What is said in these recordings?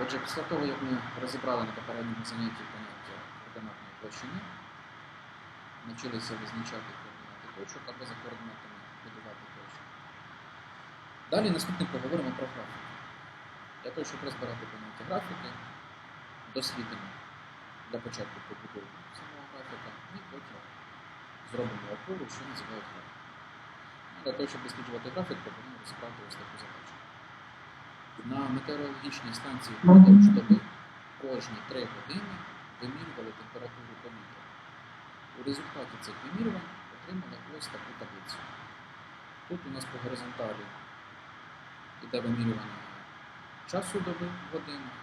Отже, після того, як ми розібрали на попередньому занятті поняття координатної площини, навчилися визначати координати точок або за координатами будувати точки. Далі наступне поговоримо про графіки. Для того, щоб розбирати поняття графіки, дослідимо для початку побудову самого графіка і потім зробимо опору, що називають графік. Ну, Для того, щоб досліджувати графік, пропоную розібрати ось таку задачу. На метеорологічній станції впродовж доби кожні 3 години вимірювали температуру повітря. У результаті цих вимірювань отримали ось таку таблицю. Тут у нас по горизонталі йде вимірювання часу доби в годинах,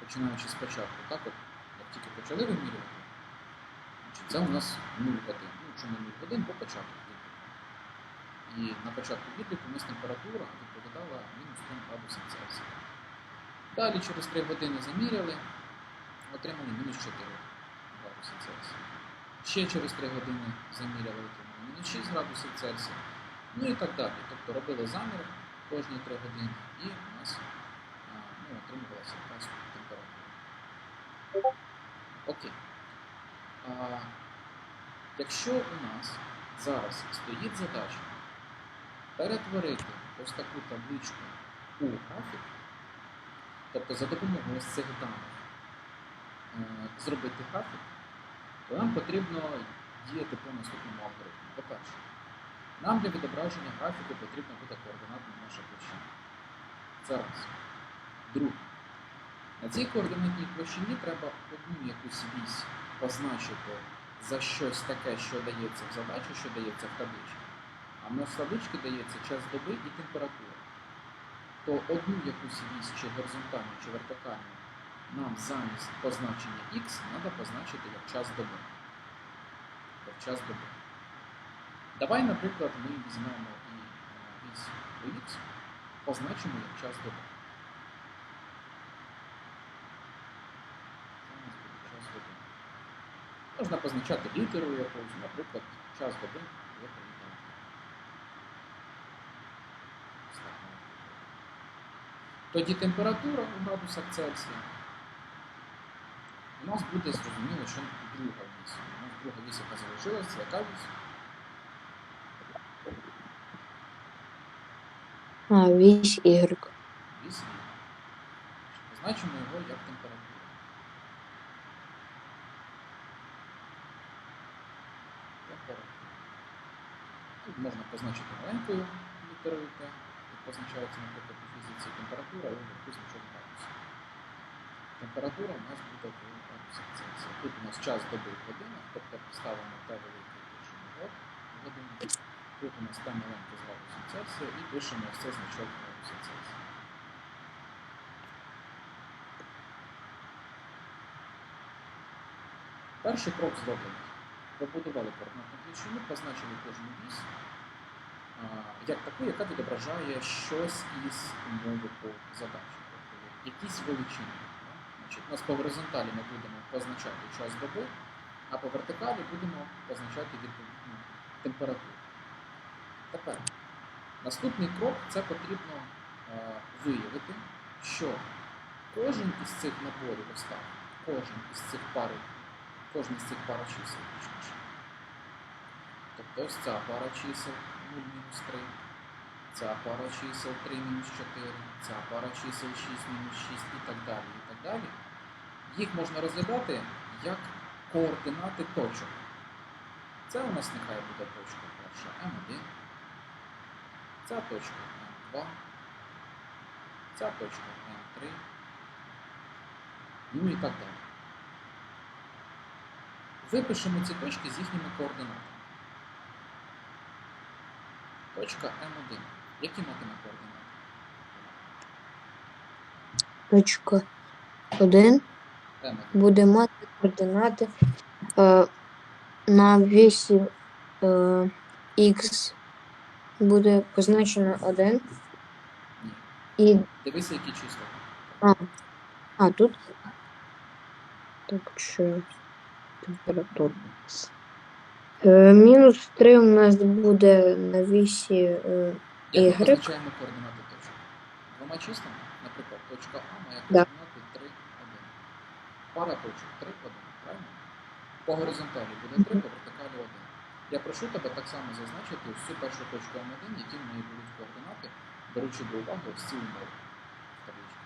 починаючи спочатку. Так от, як тільки почали вимірювати, це у нас 0 годин. Ну, чому 0 годин? По початку. І на початку відліку у нас температура відповідала мінус 3 градусів Цельсія. Далі через 3 години заміряли, отримали мінус 4 градуси Цельсія. Ще через 3 години заміряли, отримали мінус 6 градусів Цельсія. Ну і так далі. Тобто робили замір кожні 3 години і у нас ну, отримувалася якась температура. Окей. А, якщо у нас зараз стоїть задача перетворити ось таку табличку у графік, тобто за допомогою ось цих даних е, зробити графік, то нам потрібно діяти по наступному алгоритму. По-перше, нам для відображення графіку потрібна буде координатна наша площина. Це раз. Друге. На цій координатній площині треба одну якусь вісь позначити за щось таке, що дається в задачі, що дається в табличці. А в нас в дається час доби і температура. То одну якусь вісь, чи горизонтальну, чи вертикальну, нам замість позначення X треба позначити як час доби. Як час доби. Давай, наприклад, ми візьмемо і вісь по X, позначимо як час доби. Можна позначати літерою якоюсь, наприклад, час доби є літера. Ось так можна. Тоді температура у градусах Цельсія. У нас буде зрозуміло, що друга вісь. У нас друга вісь, яка залишилася, яка вісь? А, вісь Y. Вісь є. Позначимо його як температура. Температура. Тут можна позначити маленькою літерою Т, як позначається, наприклад, фізиці температура, і значок градусів. Температура у нас буде в градусах Цельсія. Тут у нас час доби в годинах, тобто ставимо Т велике, пишемо год в годинах. Тут у нас Т маленьке з градусів Цельсія і пишемо цей значок градусів Цельсія. Перший крок зроблений. Побудували координатну площину, позначили кожну вісь як таку, яка відображає щось із умови по задачі, тобто якісь величини. Значить, у нас по горизонталі ми будемо позначати час доби, а по вертикалі будемо позначати відповідну температуру. Тепер наступний крок це потрібно е, виявити, що кожен із цих наборів ось так, кожен із цих пари, кожен з цих пара чисел. Тобто ось ця пара чисел 0 мінус 3, ця пара чисел 3 мінус 4, ця пара чисел 6 мінус 6 і так далі. і так далі. Їх можна розглядати як координати точок. Це у нас нехай буде точка перша М1, ця точка М2, ця точка М3, ну і так далі. Випишемо ці точки з їхніми координатами. Точка М1. Які матиме координати? Точка 1 М1. буде мати координати е, на вісі е, X буде позначено 1 Ні. і Дивися, які числа. а, а тут так що температура. Е, мінус 3 у нас буде на вісі е, Як ми Y. позначаємо координати точок? Двома числами, наприклад, точка А має Да. координати 3, 1. Пара точок 3, 1, правильно? По горизонталі буде 3, по вертикалі 1. Я прошу тебе так само зазначити цю першу точку М1, які в неї будуть координати, беручи до уваги ці умови в табличці.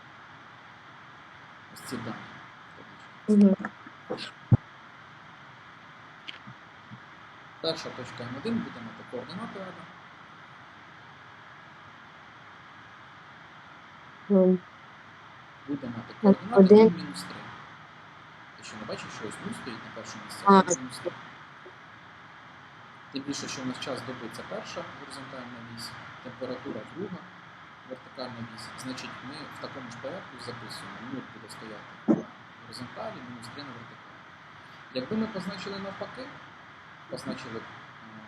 Ось ці дані в табличці. Угу. Перша точка М1 буде мати координати 1. Ну, буде мати координати один. 0 мінус 3. Ти що не бачиш, що ось 0 стоїть на першому місці, А. а 0 мінус 3. Тим більше, що у нас час доби це перша горизонтальна вісь, температура друга вертикальна вісь. Значить, ми в такому ж порядку записуємо 0 буде стояти на горизонталі, мінус 3 на вертикалі. Якби ми позначили навпаки, позначили е,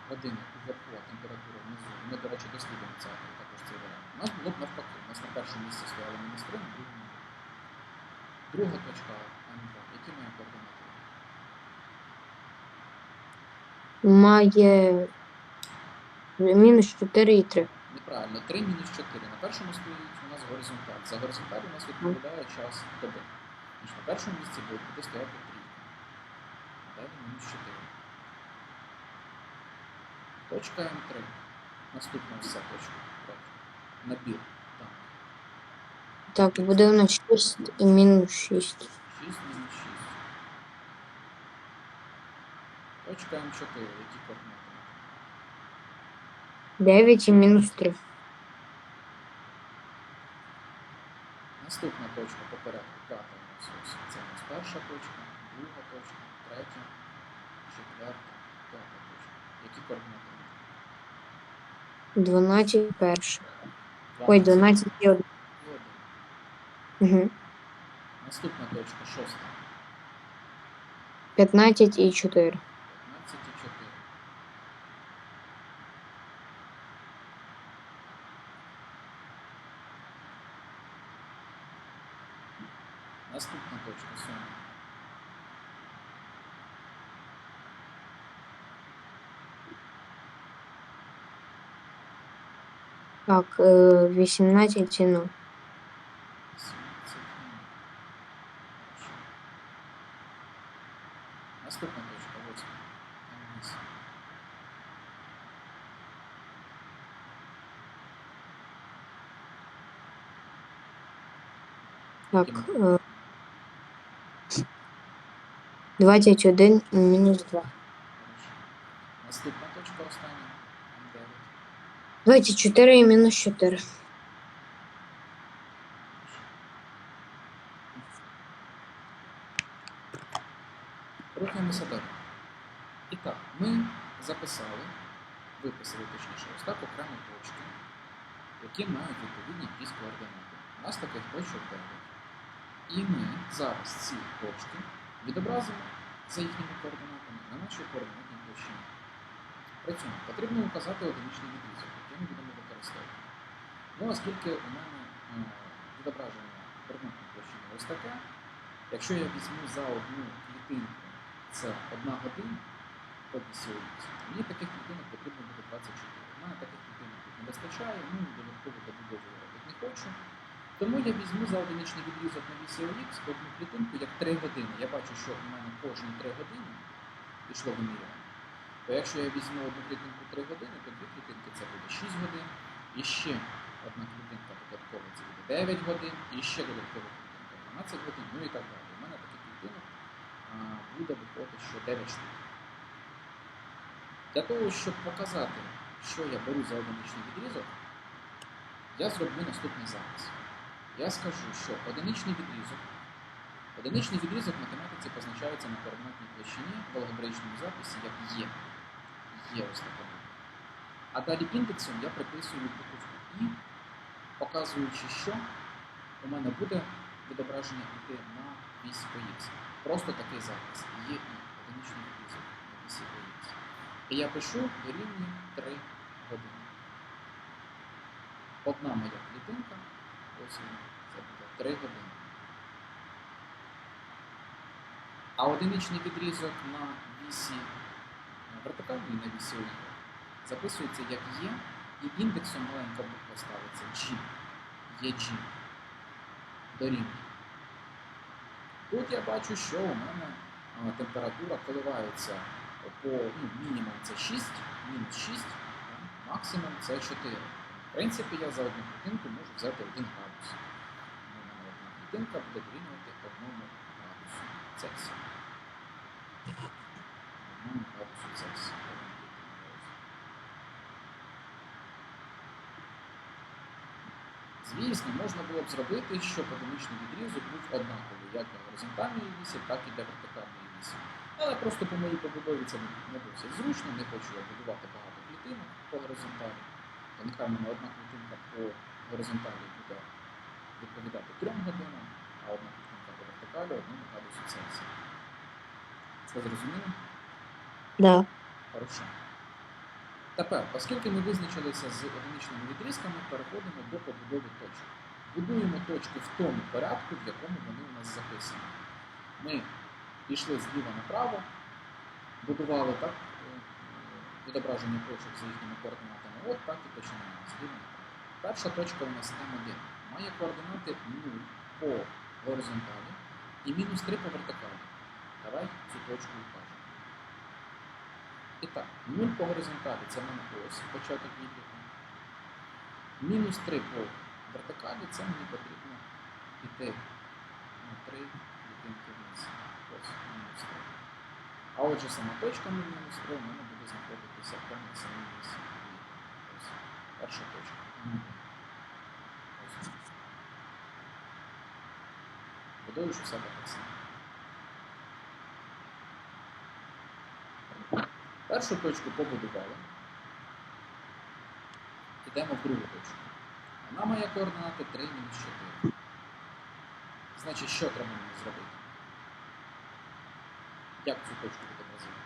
години вверху, а температура внизу, ми, до речі, дослідимо це також цей варіант. У нас було б навпаки. У нас на першому місці стояло мінус 3, на другому 0. Друга точка М2. Які має координати? має мінус 4 і 3. Неправильно, 3 мінус 4. На першому стоїть у нас горизонталь. За горизонталь у нас відповідає час доби. Значить, на першому місці буде буде стояти 3. Далі мінус 4. Точка М3. Наступна вся точка. Набір. Так. Буде у нас 6 і мінус 6. 6 мінус 6. Точка М4. Які координати? 9 і мінус 3. Наступна точка по порядку. П'ята у нас ось. Це у нас перша точка, друга точка, третя, четверта, п'ята точка. Які координати? 12 перших. Ой, 12 і 1. і один. Угу. Наступна точка, шоста. 15 і 4. 15 і 4. Наступна точка, сьома. Так, е, 18 і 0. 17 і Хорошо. Наступна точка, восьма. М8. Так, Яким? е, 21 і мінус 2. Хорошо. Наступна точка остання. М9. 24 і мінус 4. Рухаємося далі. І так, ми записали, виписали точніше, ось окремі точки, які мають відповідні якісь координати. У нас таких точок 9. І ми зараз ці точки відобразимо за їхніми координатами на нашій координатній площині. При цьому потрібно указати одиничний відрізок, який ми будемо використовувати. Ну, оскільки у мене е, відображення координатної площини ось таке, якщо я візьму за одну клітинку це одна година по BCOX, мені таких клітинок потрібно буде 24. У мене таких клітинок тут не вистачає, ну додатково добудову робити не хочу. Тому я візьму за одиничний відрізок на VCOX одну клітинку як 3 години. Я бачу, що у мене кожні 3 години пішло вимірювання. То якщо я візьму одну клітинку 3 години, то дві клітинки це буде 6 годин, і ще одна клітинка додаткова це буде 9 годин, і ще додаткова клітинка 12 годин, ну і так далі. У мене таких клітинок буде виходити, що 9 штук. Для того, щоб показати, що я беру за одиничний відрізок, я зроблю наступний запис. Я скажу, що одиничний відрізок, одиничний відрізок в математиці позначається на координатній площині в алгебраїчному записі як є. Є ось така. буква. А далі індексом я приписую буковку І, показуючи, що у мене буде відображення йти на вісь ОХ. Просто такий запис. Є і одиничний відрізок на вісі ОХ. І я пишу рівні 3 години. Одна моя клітинка, ось вона, це буде 3 години. А одиничний відрізок на вісі вертикальній на вісі записується як є, і індексом маленька буква ставиться G. Є G. дорівнює. Тут я бачу, що у мене а, температура коливається по ну, мінімум це 6, мінус 6, максимум це 4. В принципі, я за одну клітинку можу взяти 1 градус. Одна клітинка буде дорівнювати 1 градусу Цельсія. 1. Звісно, можна було б зробити, щоб одиничний відрізок був однаковий як для горизонтальної вісі, так і для вертикальної вісі. Але просто по моїй побудові це не досить зручно, не хочу я будувати багато клітинок по горизонталі. То нехай мене одна клітинка по горизонталі буде відповідати 3 годинам, а одна клітинка по вертикалі 1 градусу Цельсія. Це зрозуміло? Да. Хорошо. Тепер, оскільки ми визначилися з одиничними відрізками, переходимо до побудови точок. Будуємо точки в тому порядку, в якому вони у нас записані. Ми пішли зліва направо, будували так е, відображення точок за їхніми координатами, от так і починаємо зліва направо. Перша точка у нас М1 має координати 0 по горизонталі і мінус 3 по вертикалі. Давай цю точку укажемо. І так, 0 по горизонталі це в мене ось початок відліку. Мінус 3 по вертикалі це мені потрібно піти на 3 клітинки вниз. Ось мінус 3. А отже, сама точка 0 мінус 3 у мене буде знаходитися прямо на самій вісі. Ось перша точка. Ось. Будуєш у себе так само. Першу точку побудували. Йдемо в другу точку. Вона має координати 3 мінус 4. Значить, що треба мені зробити? Як цю точку відобразити?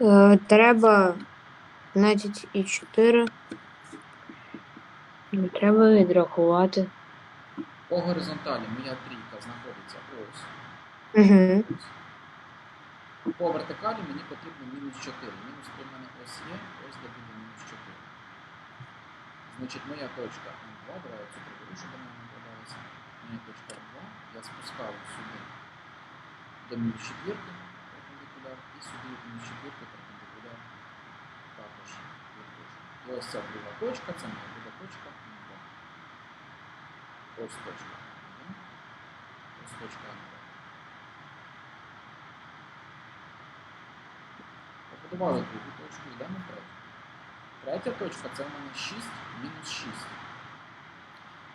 Е, треба 15 і 4. Ну, Треба відрахувати. По горизонталі моя трійка знаходиться ось. Угу. По вертикалі мені потрібно мінус 4. Мінус 3 в мене ось є, ось де буде мінус 4. Значить, моя точка М2, давай я цю приберу, щоб вона не продалася. Моя точка М2, я спускаю сюди до мінус 4 перпендикуляр, і сюди мінус 4 перпендикуляр також відвожу. І ось ця друга точка, це моя буде точка М2. Ось точка М2. Ось точка М2. Побудували другу точку, йдемо в третю. Третя точка це у мене 6 мінус 6.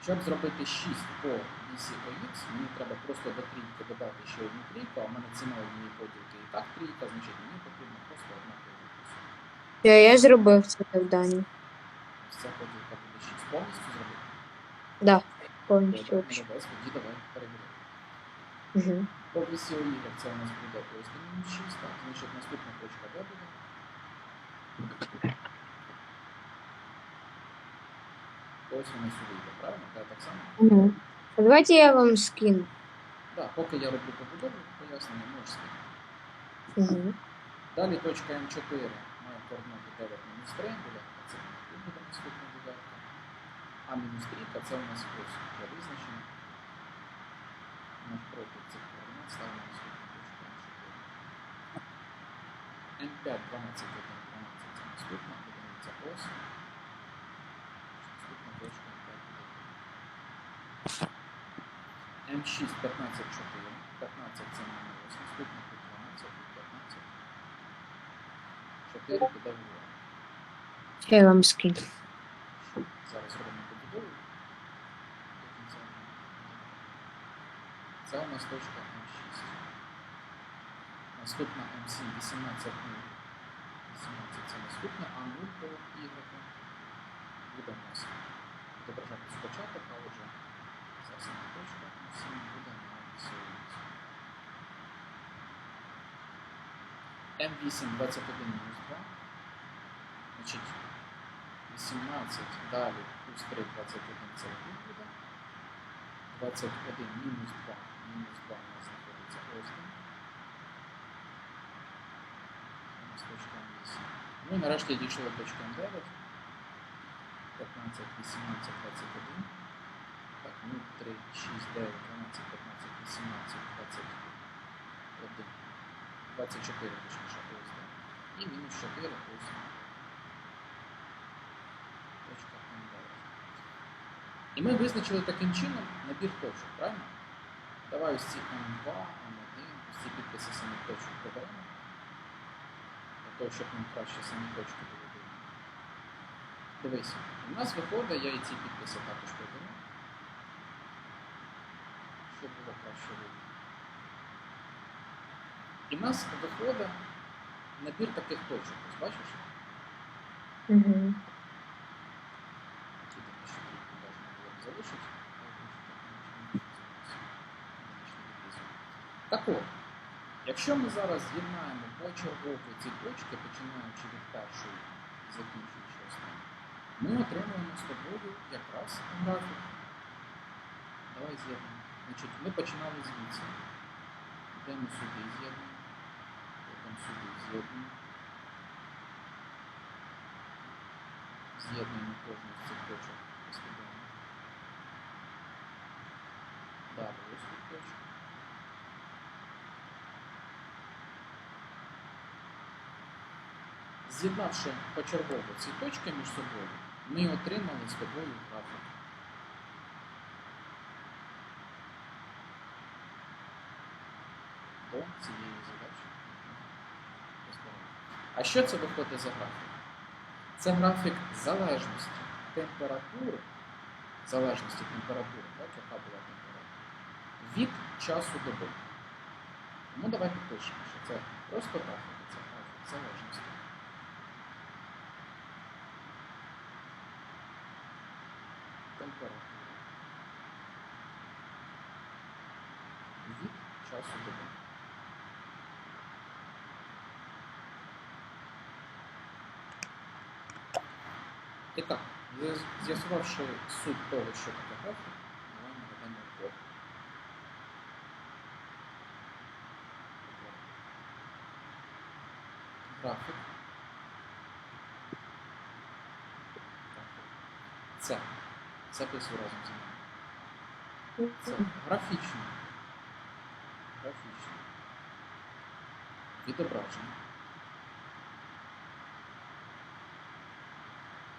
Щоб зробити 6 по вісі ОХ, мені треба просто до трійки додати ще одну трійку, а в мене ціна однієї поділки і так трійка, значить мені потрібно просто одна поділка. Я, я зробив це завдання. Ось ця поділка буде 6. Повністю зробити? Да, повністю. молодець, тоді давай перевіряємо. Угу. По вісі ОХ це у нас буде ось до мінус 6, так, значить наступна точка де буде? Ось вона сюди йде, правильно? Та так само? Угу. А давайте я вам скину. Так, поки я роблю побудову, пояснення можеш сказати. Угу. Далі точка М4 має координати 9 мінус 3, буде це тут буде наступна дев'ятка. А мінус 3 це у нас ось для визначення. Навпроти цих координат ставимо наступну точку М4. М5 12 1 12 це наступна, одиниця ось. Наступна точка М5 буде. М6 15 4. 15 це мене ось наступна, тут 12, тут 15. 4 піде вгору. Я вам скину. Зараз робимо побудову. До кінця. Це у нас точка М6. Наступна М7 18 0. 18 це наступна, а 0 по Y буде у нас відображати спочатку, а отже ця сама точка М7 буде на вісі М8 21 мінус 2. Значить, 18 далі плюс 3, 21 це буде. 21 мінус 2, мінус 2 у нас знаходиться ось там. У нас точка М8. Ну і нарешті дійшли до точки М9. 15, 18, 21. Так, 0, 3, 6, 9, 12, 15, 18, 21, 24, точніше, ось, да. І мінус 4, ось. Точка І ми визначили таким чином набір точок, правильно? Давай ось ці М2, М1, ось ці підписи самих точок додаємо. Для того, щоб нам краще самі точки були видно. Дивись, у нас виходить, я і ці підписи також приберу. Щоб було краще видно. І в нас виходить набір таких точок. Ось бачиш? Угу там ще тут залишити. Так от, якщо ми зараз з'єднаємо почергово ці точки, починаючи від першої і закінчуючи останньою, ми отримуємо з тобою якраз графік. Давай з'єднуємо. Значить, ми починали звідси. Йдемо сюди з'єднуємо. Потім сюди з'єднуємо. З'єднуємо кожну з цих точок послідовно. Точка. З'єднавши почергово ці точки між собою, ми отримали з тобою графік. До цієї задачі. А що це виходить за графік? Це графік залежності температури, залежності температури, так, яка була температура, від часу доби. Тому давай підпишемо, що це просто графік, це графік залежності. Температура. Від часу доби. І так, з'ясувавши суть того, що таке графік, Графік. Це. Записую разом зі мною. Це графічне. Графічне. Відображення.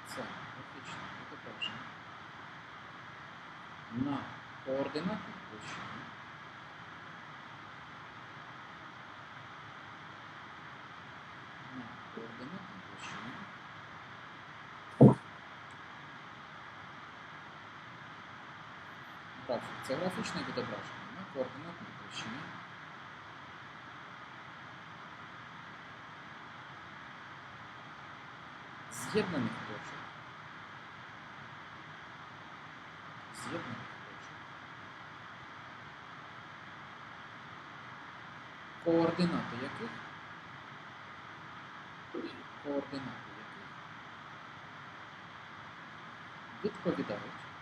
Це графічне відображення. На координатній площині. На координатній площині. Графік. Це графічне відображення на координатній площині. З'єднаних точок. З'єднаних точок. Координати яких? Координати яких відповідають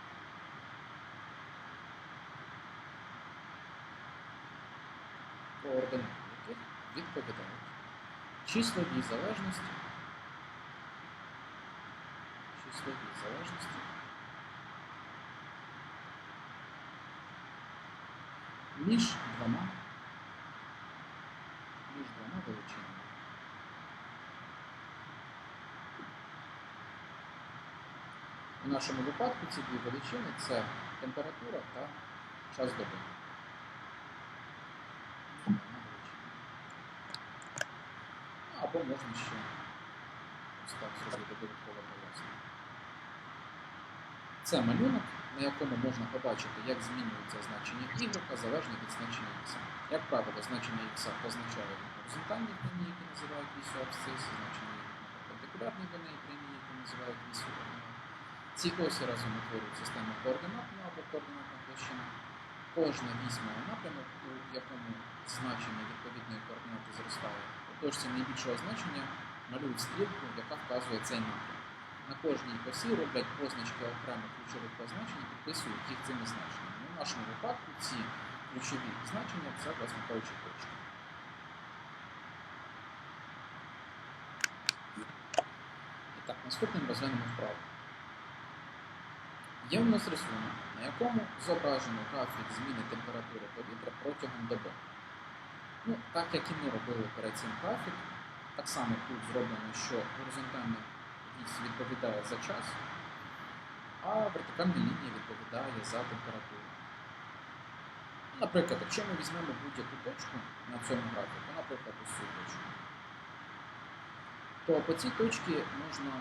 координати яких відповідають числовій залежності, числовій залежності між двома, між двома величинами. У нашому випадку ці дві величини це температура та час доби. Двома величинами. Ну, Або можна ще ось так зробити додаткове пояснення. Це малюнок, на якому можна побачити, як змінюється значення y залежно від значення x. Як правило, значення x позначає на горизонтальній прямій, які називають вісю абсцису, значення y на перпендикулярній прямій, які називають вісю омега. Ці осі разом утворюють систему координатну або координатна площина. Кожна вісь має напрямок, у якому значення відповідної координати зростає. У точці найбільшого значення малюють стрілку, яка вказує цей напрямок. На кожній осі роблять позначки окремих ключових позначень і підписують їх цими значеннями. В нашому випадку ці ключові значення це, кажучи, точки. Так, наступним розглянемо вправу. Є в нас рисунок, на якому зображено графік зміни температури повітря протягом доби. Ну, так як і ми робили перед цим графік, так само тут зроблено, що горизонтальна вісь відповідає за час, а вертикальна лінія відповідає за температуру. Наприклад, якщо ми візьмемо будь-яку точку на цьому графіку, наприклад, ось цю точку, то по цій точці можна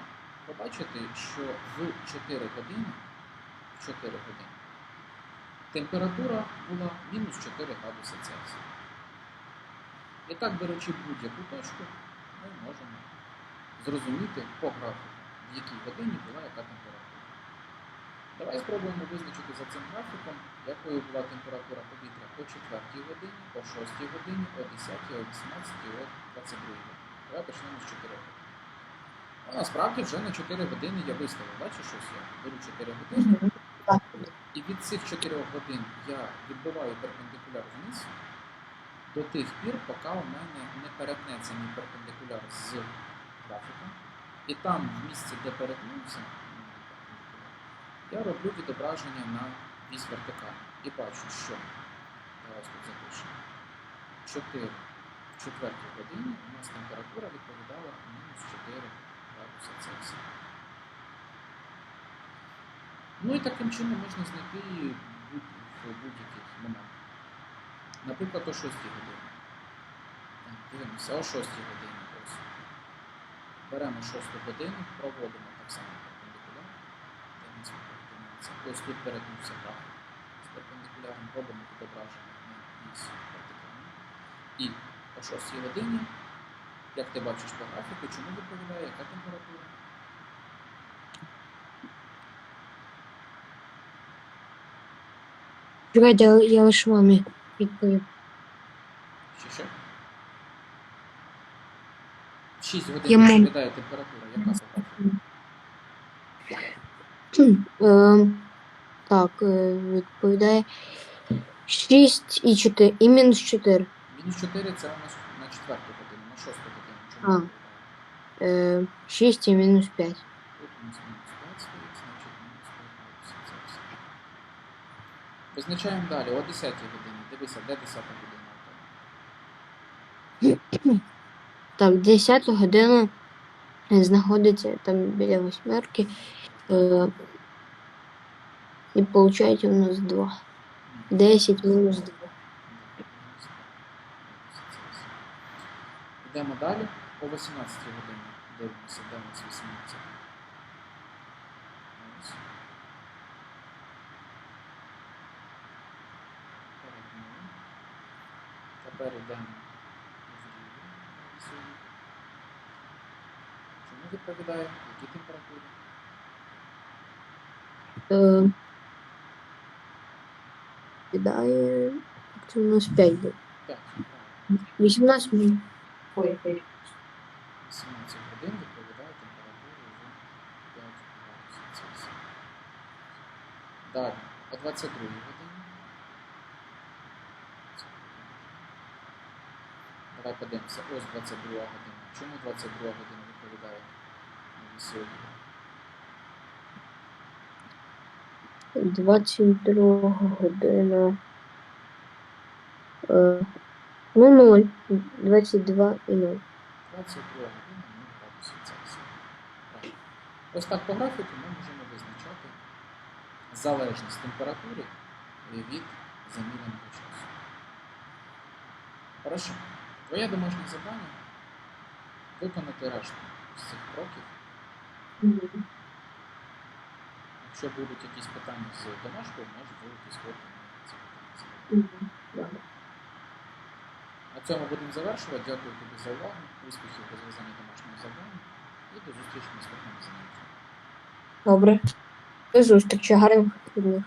побачити, що в 4 години, в 4 години температура була мінус 4 градуси Цельсія. І так, беручи будь-яку точку, ми можемо зрозуміти по графіку, в якій годині була яка температура. Давай спробуємо визначити за цим графіком, якою була температура повітря о 4 годині, о 6 годині, о 10, о 18, о 22 годині. Давай почнемо з 4 години. Ну, насправді вже на 4 години я виставив. Бачиш, ось я беру 4 години, і від цих 4 годин я відбиваю перпендикуляр вниз до тих пір, поки у мене не перетнеться мій перпендикуляр з графіком. І там, в місці, де перетнувся, я роблю відображення на вісь вертикаль. І бачу, що зараз тут запишемо. 4 в 4 годині у нас температура відповідала мінус 4 градуса Цельсія. Ну і таким чином можна знайти будь-який момент. Наприклад, о 6 годині. Дивимося, о 6 годині ось. Беремо 6 годину, проводимо так само перпендикуляр. Ось тут перетнувся графік. З перпендикуляром робимо відображення на вертикальну. І о 6 годині, як ти бачиш по графіку, чому відповідає яка температура? Я- я лише мамі відповім. Ще що? 6 годин Я мам- відповідає температура, яка по? Е, так, е, відповідає 6 і 4, і мінус 4. Мінус 4 це у нас на 4 годину, на 6 годину. Чому А. Е, 6 і мінус 5. Тут у нас мінус 5 стоїть, значить мінус 5 градусів Цельсія. Визначаємо далі, о 10 годині. Дивися, де 10 година? Так, 10 година знаходиться там біля восьмерки. Е, і виходить у нас 2. 10 мінус 2. Йдемо далі. О 18 годині дивимося, де у нас 18. Ось. Перегнули. Тепер йдемо вліво. Чому відповідає? Які температури? Е, Кидає. Це у нас 5 буде. 5. 18 мінус. Ой, 18 годин відповідає температурі вже 5 градусів Цельсія. Далі, о 22 годині. Давай подивимося, ось 22 година. Чому 22 година відповідає на сьогодні? 22 година. Е, ну, 0. 22 і 0. 22 година 0 градусів Цельсія. Так. Ось так по графіку ми можемо визначати залежність температури від заміреного часу. Хорошо. Твоє домашнє завдання виконати решту з цих кроків. Якщо будуть якісь питання з домашкою, можеш вивити сходити на ці питання. На цьому будемо завершувати. Дякую тобі за увагу. Успіхів у розв'язанні домашнього завдання і до зустрічі в наступному занятті. Добре. До зустрічі, гарних вихідних.